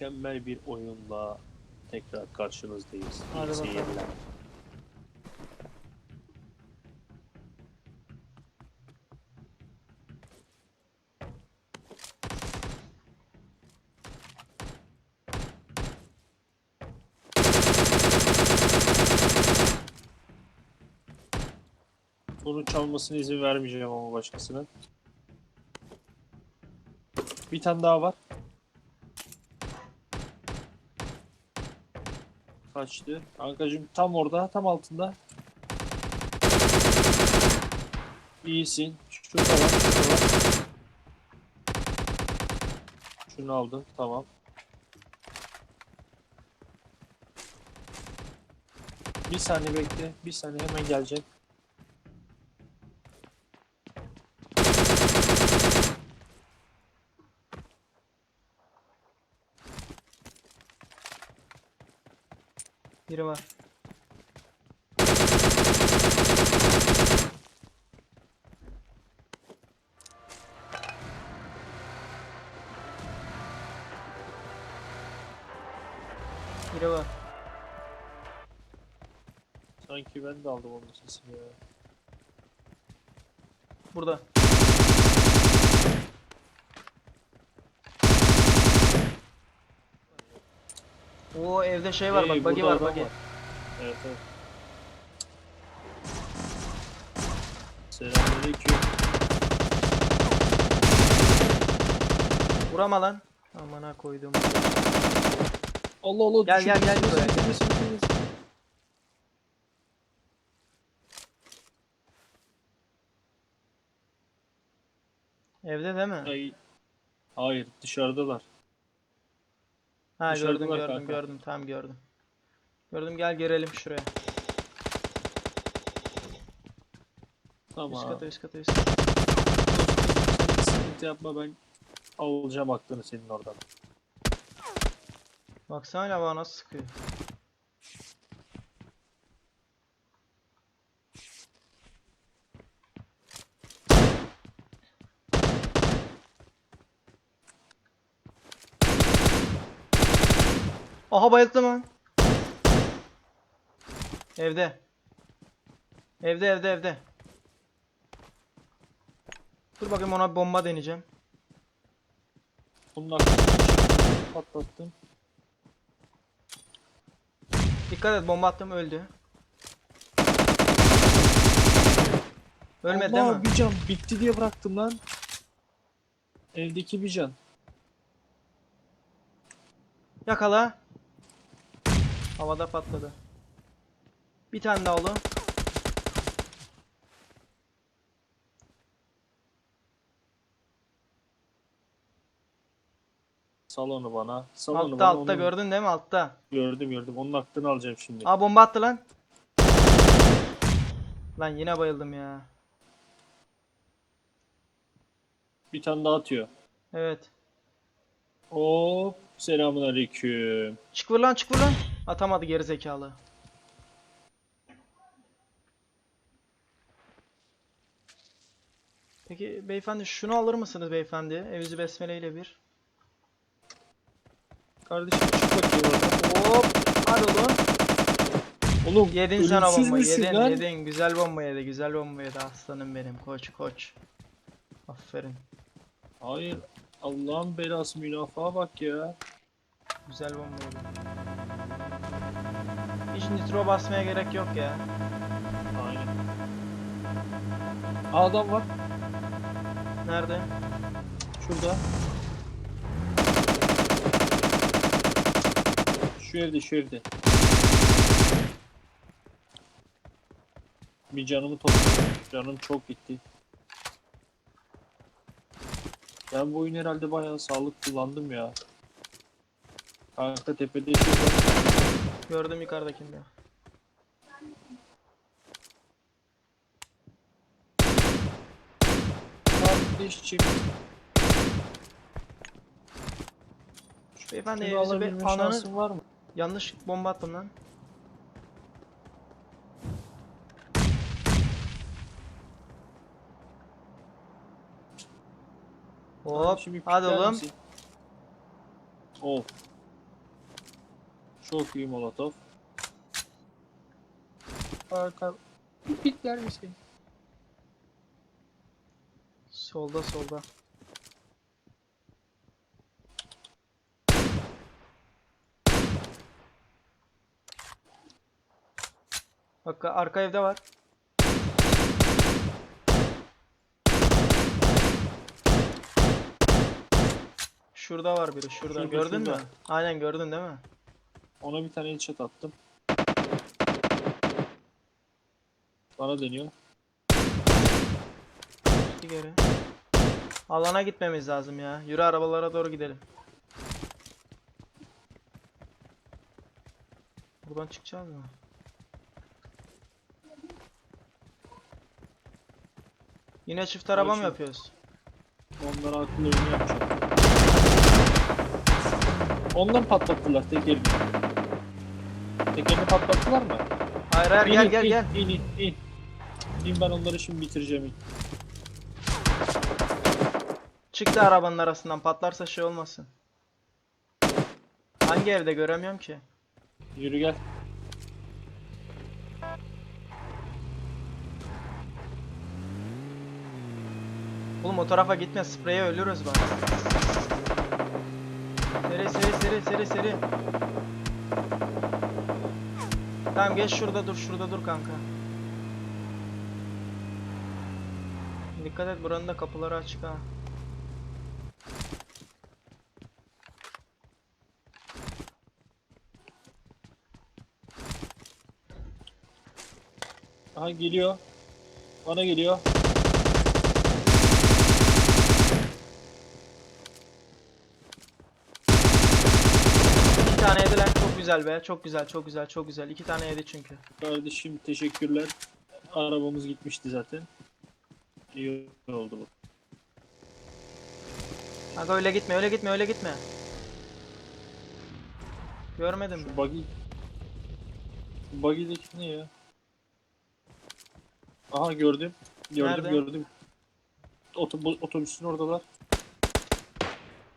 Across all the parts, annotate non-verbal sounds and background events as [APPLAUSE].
mükemmel bir oyunla tekrar karşınızdayız. İyi Hadi bakalım. seyirler. Bunun çalmasına izin vermeyeceğim ama başkasının. Bir tane daha var. Kaçtı. Kankacığım tam orada, tam altında. İyisin. Şurada var, şurada var. Şunu aldım, tamam. Bir saniye bekle, bir saniye hemen geleceğim. Biri var. Biri var. Sanki ben de aldım onun sesini ya. Burada. O evde şey var Hey, bak buggy burada var adam buggy. Evet evet. Selamünaleyküm. Vurama lan. Amına koydum. Allah Allah. Gel, gel, gel buraya, düşün. Evde değil mi? Ay. Hayır dışarıdalar. Ha dışarıda gördüm var gördüm kanka. gördüm tam gördüm. Gördüm gel girelim şuraya. Tamam. Kata üst kata üst kata. Sen sıkıntı yapma ben alacağım aklını senin oradan. Baksana bana nasıl sıkıyor. Aha bayıldı mı? Evde. Evde evde evde. Dur bakayım ona bir bomba deneyeceğim. Bunun aklını patlattım. Dikkat et bomba attım öldü. Ölmedi Allah, değil mi? bir can bitti diye bıraktım lan. Evdeki bir can. Yakala. Havada patladı. Bir tane daha oğlum. Salonu bana. Salonu Altta bana. altta onun- gördün değil mi altta? Gördüm gördüm. Onun aklını alacağım şimdi. Aa bomba attı lan. Lan yine bayıldım ya. Bir tane daha atıyor. Evet. Hop. Selamun aleyküm. Çık vur lan çık vur lan. Atamadı geri zekalı. Peki beyefendi şunu alır mısınız beyefendi? Evzi besmele ile bir. Kardeşim çık bakayım oradan. Hop. Hadi oğlum. Oğlum Yedin sen o bombayı. Yedin lan? yedin. Güzel bomba yedi. Güzel bomba yedi. Aslanım benim. Koç koç. Aferin. Hayır. Allah'ın belası münafağa bak ya. Güzel bomba yedi. Hiç nitro basmaya gerek yok ya. Aynen. Aa, adam var. Nerede? Şurada. Şu evde şu evde. Bir canımı topladım. Canım çok gitti. Ben bu oyun herhalde bayağı sağlık kullandım ya. Kanka tepede şey var. Gördüm yukarıdakinde. Kardeşçim. Şu beyefendi Şunu evinizi be... alabilme Ananı... şansın var mı? Yanlış bomba attım lan. Hop. Şimdi Hadi pikler oğlum. misin? Oh. Çok iyi molotof. Arka. Bir pikler misin? Solda solda. Bak arka evde var. Şurada var biri şurada. Şurada, Gördün şurada. mü? Aynen gördün değil mi? Ona bir tane headshot attım. Bana deniyor. Gitti geri. Alana gitmemiz lazım ya. Yürü arabalara doğru gidelim. Buradan çıkacağız mı? Yine çift araba mı yapıyoruz? Onlara akıllı oyunu yapacağım. Ondan patlattılar tekerini. Tekerini patlattılar mı? Hayır hayır gel gel gel. İn in in. İn ben onları şimdi bitireceğim. in. Çıktı arabanın arasından patlarsa şey olmasın. Hangi evde göremiyorum ki. Yürü gel. Oğlum o tarafa gitme spreye ölürüz bak. Seri seri seri seri seri. Tamam geç şurada dur şurada dur kanka. Dikkat et buranın da kapıları açık ha. Aha geliyor. Bana geliyor. Tane yedi lan çok güzel be çok güzel çok güzel çok güzel. İki tane yedi çünkü. Kardeşim teşekkürler. Arabamız gitmişti zaten. İyi oldu bu. Kanka öyle gitme öyle gitme öyle gitme. Görmedim? Şu buggy. Buggy'deki ne ya? Aha gördüm. Gördüm Nerede? gördüm. Otobüs, otobüsün oradalar.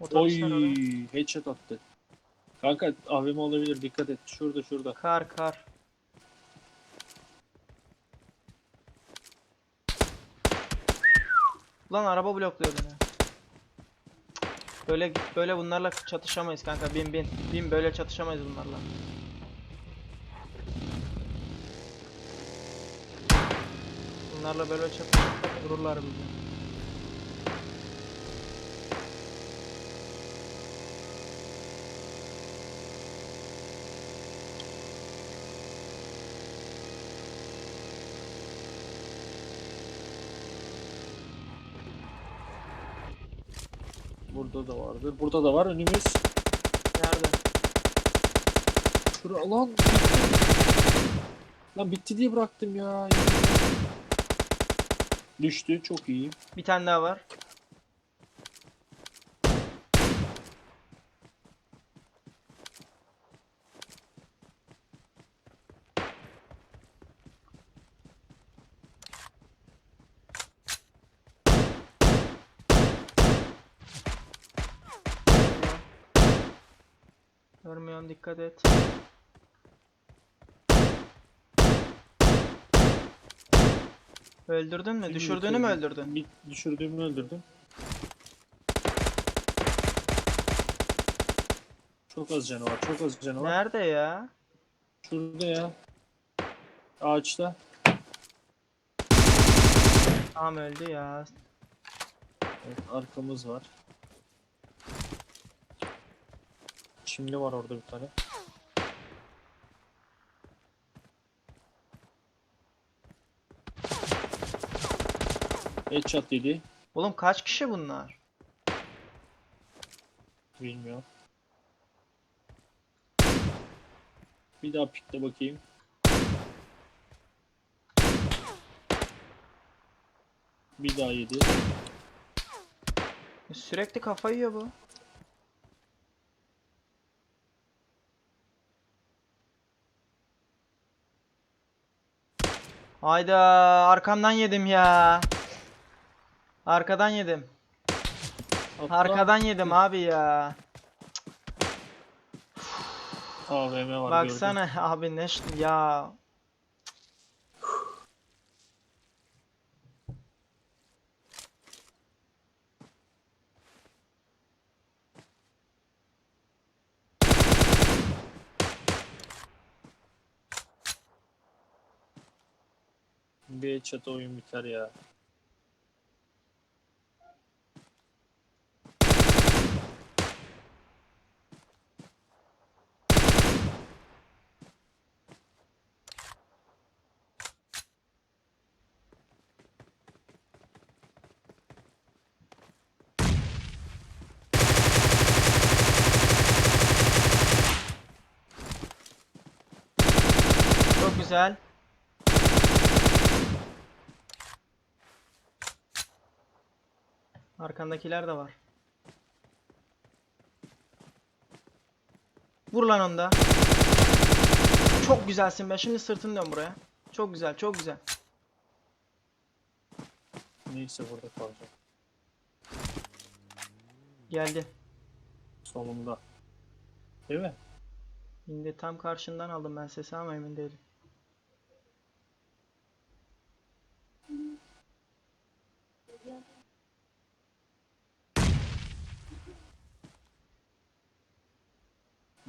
Oy orada. headshot attı. Kanka AVM olabilir dikkat et. Şurada şurada. Kar kar. Lan araba blokluyor beni. Böyle böyle bunlarla çatışamayız kanka. Bin bin. Bin böyle çatışamayız bunlarla. Bunlarla böyle çatışırsak vururlar bizi. Burada da vardır. Burada da var önümüz. Nerede? Şura lan. Lan bitti diye bıraktım ya. Düştü çok iyi. Bir tane daha var. Dikkat et. Öldürdün mü? Düşürdüğünü mü öldürdün? Bir düşürdüğümü öldürdüm. Çok az canı var. Çok az canı var. Nerede ya? Şurada ya. Ağaçta. Tamam öldü ya. Evet, arkamız var. Çimli var orada bir tane. Headshot yedi. Oğlum kaç kişi bunlar? Bilmiyorum. Bir daha pikle bakayım. Bir daha yedi. Sürekli kafayı yiyor bu. Hayda arkamdan yedim ya. Arkadan yedim. Atla. Arkadan yedim abi ya. AVM var Baksana [LAUGHS] abi ne ya. Bir çatı oyun biter ya. Çok güzel. Arkandakiler de var. Vur lan onu da. Çok güzelsin be. Şimdi sırtını dön buraya. Çok güzel, çok güzel. Neyse burada kalacak. Geldi. Solumda. Değil mi? Şimdi tam karşından aldım ben sesi ama emin değilim.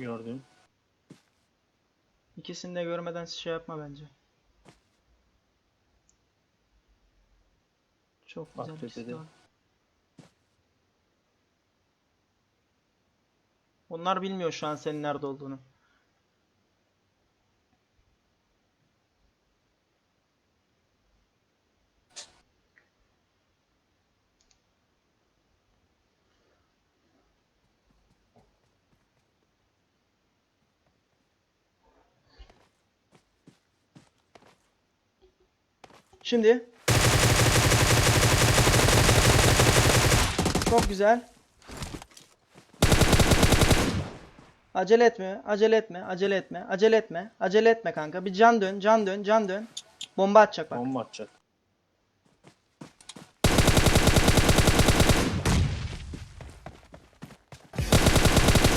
Gördüm. İkisini de görmeden şey yapma bence. Çok Bak güzel tepede. var. Onlar bilmiyor şu an senin nerede olduğunu. Şimdi çok güzel. Acele etme, acele etme, acele etme, acele etme, acele etme kanka. Bir can dön, can dön, can dön. Bomba atacak bak. Bomba atacak.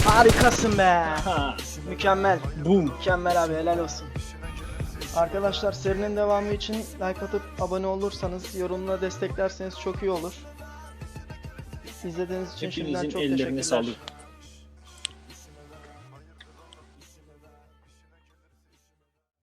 Harikasın be. Ha. Mükemmel. Boom. Mükemmel abi helal olsun. Arkadaşlar serinin devamı için like atıp abone olursanız, yorumla desteklerseniz çok iyi olur. İzlediğiniz için şimdiden Hepinizin çok ellerine teşekkürler. sağlık.